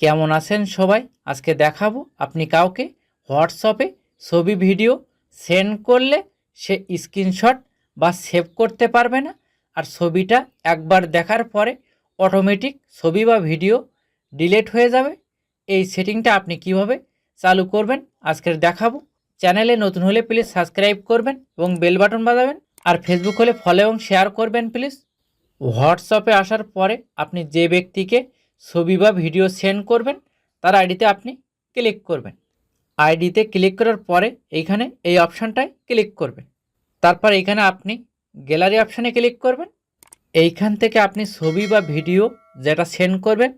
কেমন আছেন সবাই? আজকে দেখাবো আপনি কাউকে হোয়াটসঅ্যাপে ছবি, ভিডিও সেন্ড করলে সে স্ক্রিনশট বা সেভ করতে পারবে না। আর ছবিটা একবার দেখার পরে অটোমেটিক ছবি বা ভিডিও ডিলিট হয়ে যাবে। এই সেটিংটা আপনি কীভাবে চালু করবেন আজকের দেখাবো। চ্যানেলে নতুন হলে প্লিজ সাবস্ক্রাইব করবেন এবং বেল বাটন বাজাবেন। আর ফেসবুক হলে ফলো এবং শেয়ার করবেন প্লিজ। হোয়াটসঅ্যাপে আসার পরে আপনি যে ব্যক্তিকে ছবি বা ভিডিও সেন্ড করবেন, তার আইডিতে আপনি ক্লিক করবেন। আইডিতে ক্লিক করার পরে এইখানে এই অপশানটায় ক্লিক করবেন। তারপর এইখানে আপনি গ্যালারি অপশানে ক্লিক করবেন। এইখান থেকে আপনি ছবি বা ভিডিও যেটা সেন্ড করবেন,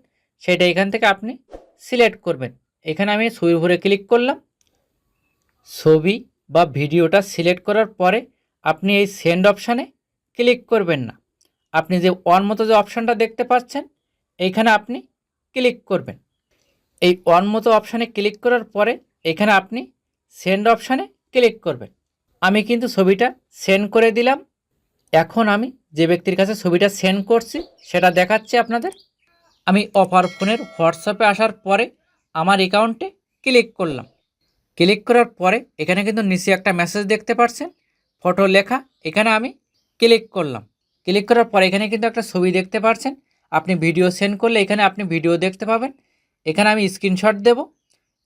সেটা এখান থেকে আপনি সিলেক্ট করবেন। এখানে আমি ছবির উপরে ক্লিক করলাম। ছবি বা ভিডিওটা সিলেক্ট করার পরে আপনি এই সেন্ড অপশানে ক্লিক করবেন না। আপনি যে অন মতো যে অপশানটা দেখতে পাচ্ছেন এইখানে আপনি ক্লিক করবেন। এই অন মতো অপশানে ক্লিক করার পরে এখানে আপনি সেন্ড অপশানে ক্লিক করবেন। আমি কিন্তু ছবিটা সেন্ড করে দিলাম। এখন আমি যে ব্যক্তির কাছে ছবিটা সেন্ড করছি, সেটা দেখাচ্ছি আপনাদের। আমি অপার ফোনের হোয়াটসঅ্যাপে আসার পরে আমার অ্যাকাউন্টে ক্লিক করলাম। ক্লিক করার পরে এখানে কিন্তু নিচে একটা মেসেজ দেখতে পাচ্ছেন ফটো লেখা, এখানে আমি ক্লিক করলাম। ক্লিক করার পরে এখানে কিন্তু একটা ছবি দেখতে পাচ্ছেন আপনি ভিডিও সেন্ড করলে এখানে আপনি ভিডিও দেখতে পাবেন। এখানে আমি স্ক্রিনশট দেব।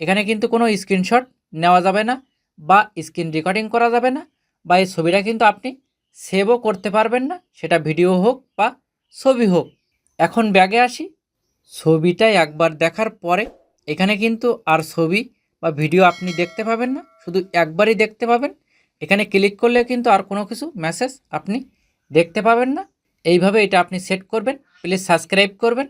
এখানে কিন্তু কোনো স্ক্রিনশট নেওয়া যাবে না বা স্ক্রিন রেকর্ডিং করা যাবে না বা এই ছবিটা কিন্তু আপনি সেভও করতে পারবেন না। সেটা ভিডিও হোক বা ছবি হোক। এখন ব্যাগে আসি। ছবিটা একবার দেখার পরে এখানে কিন্তু আর ছবি বা ভিডিও আপনি দেখতে পাবেন না। শুধু একবারই দেখতে পাবেন। এখানে ক্লিক করলে কিন্তু আর কোনো কিছু মেসেজ আপনি দেখতে পাবেন না। এইভাবে এটা আপনি সেট করবেন প্লিজ সাবস্ক্রাইব করবেন।